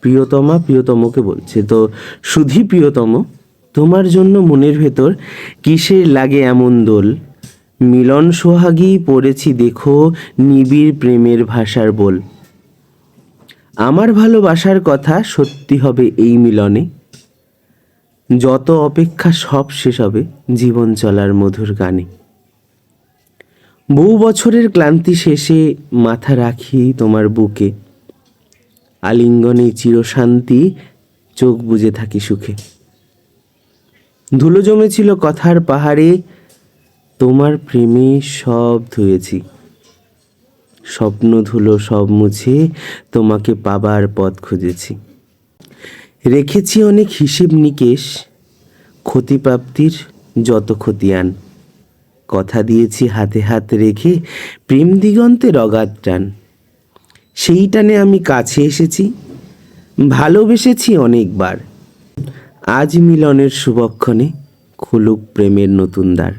প্রিয়তমা প্রিয়তমকে বলছে। তো সুধি প্রিয়তম, তোমার জন্য মনের ভেতর কিসের লাগে এমন দোল? মিলন সোহাগী পড়েছি দেখো নিবিড় প্রেমের ভাষার বল। আমার ভালোবাসার কথা সত্যি হবে এই মিলনে। যত অপেক্ষা সব শেষ হবে জীবন চলার মধুর গানে। বহু বছরের ক্লান্তি শেষে মাথা রাখি তোমার বুকে। আলিঙ্গনে চিরশান্তি, চোখ বুজে থাকি সুখে। ধুলো জমেছিল কথার পাহাড়ে, তোমার প্রেমে সব ধুয়েছি। স্বপ্ন ধুলো সব মুছে, তোমাকে পাবার পথ খুঁজেছি। রেখেছি অনেক হিসেব নিকেশ, ক্ষতিপ্রাপ্তির যত খতিয়ান কথা দিয়েছি হাতে হাত রেখে, প্রেম দিগন্তে অগাধ টান। সেই টানে আমি কাছে এসেছি। ভালোবেসেছি অনেকবার। আজ মিলনের শুভক্ষণে খুলুক প্রেমের নতুন দ্বার।